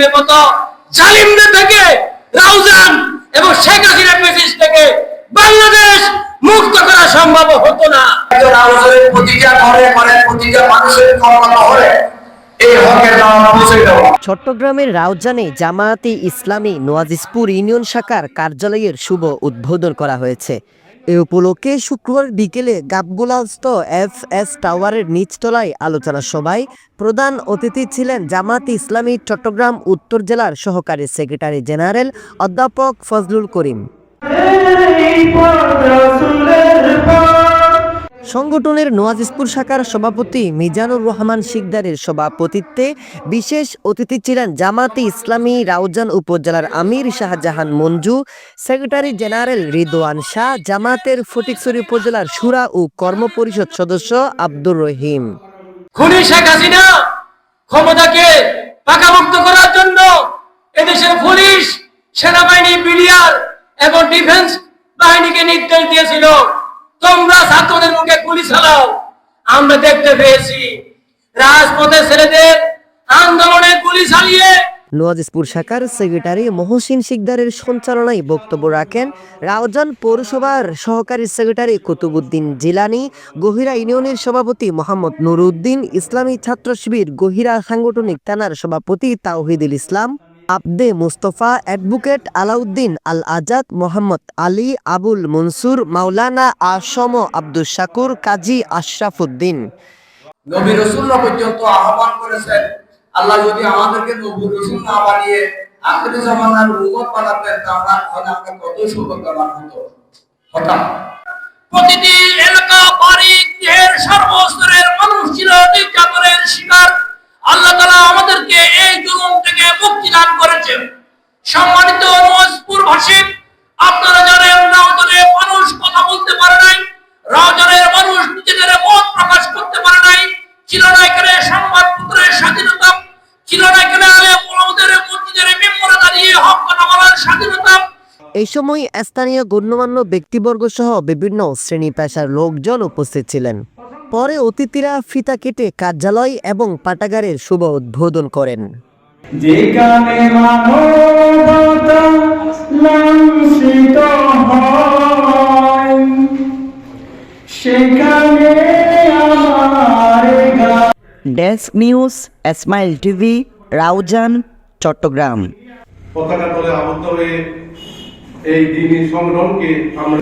মুজিবের মতো জালিমদের থেকে রাউজান এবং শেখ হাসিনার মেসেজ থেকে বাংলাদেশ মুক্ত করা সম্ভব হতো না। একজন আলোচনের প্রতিটা ঘরে ঘরে প্রতিটা মানুষের ক্ষমতা হলে চট্টগ্রামের রাউজানে জামায়াতে ইসলামী নোয়াজিসপুর ইউনিয়ন শাখার কার্যালয়ের শুভ উদ্বোধন করা হয়েছে। এ উপলক্ষে শুক্রবার বিকেলে গাবগুলাস্ত এফ এস টাওয়ারের নিচতলায় আলোচনা সভায় প্রধান অতিথি ছিলেন জামাত ইসলামী চট্টগ্রাম উত্তর জেলার সহকারী সেক্রেটারি জেনারেল অধ্যাপক ফজলুল করিম। সংগঠনের নোয়াজিসপুর শাখার সভাপতি মিজানুর রহমান শিকদারের সভাপতিত্বে বিশেষ অতিথি ছিলেন জামাতে ইসলামী রাউজান উপজেলার আমির শাহজাহান মঞ্জু, সেক্রেটারি জেনারেল রিদোয়ান শাহ, জামাতের ফটিকছড়ি উপজেলার সুরা ও কর্ম পরিষদ সদস্য আব্দুর রহিম। খুনি শেখ হাসিনা ক্ষমতাকে পাকামুক্ত করার জন্য এদেশের পুলিশ, সেনাবাহিনী এবং ডিফেন্স বাহিনীকে নির্দেশ দিয়েছিল। তোমরা চালাও আমরা দেখতে পেয়েছি রাজপথে ছেলেদের আন্দোলনে গুলি চালিয়ে নোয়াজিসপুর শাখার সেক্রেটারি মহসিন শিকদারের সঞ্চালনায় বক্তব্য রাখেন রাউজান পৌরসভার সহকারী সেক্রেটারি কুতুবুদ্দিন জিলানি, গহিরা ইউনিয়নের সভাপতি মোহাম্মদ নুরুদ্দিন, ইসলামী ছাত্র শিবির গহিরা সাংগঠনিক থানার সভাপতি তাওহিদুল ইসলাম। আবদে মুস্তফা অ্যাডভোকেট আলাউদ্দিন আল আজাদ মোহাম্মদ আলী আবুল মনসুর, মাওলানা আসম আব্দুল শাকুর, কাজী আশরাফুদ্দিন। আহ্বান করেছেন, আল্লাহ যদি আমাদেরকে রসুল না বানিয়ে জামানার আমরা কত সৌভাগ্যবান হতো। প্রতিটি এলাকা সম্মানিত আপনারা জানেন মানুষ কথা বলতে পারে নাই মানুষ নিজেদের মত প্রকাশ করতে পারে নাই। সংবাদপত্রের স্বাধীনতা আলে ওলামাদের মসজিদের মেম্বরে দাঁড়িয়ে হক কথা বলার স্বাধীনতা। এই সময় স্থানীয় গণ্যমান্য ব্যক্তিবর্গ সহ বিভিন্ন শ্রেণি পেশার লোকজন উপস্থিত ছিলেন। পরে অতিথিরা ফিতা কেটে কার্যালয় এবং পাঠাগারের শুভ উদ্বোধন করেন। যেখানে মানবতা লাঞ্ছিত হয় সেখানে desk news smile TV Raozan Chattogram. পতাকা তলে আবদ্ধ হয়ে এই দিনই সংগ্রামকে আমরা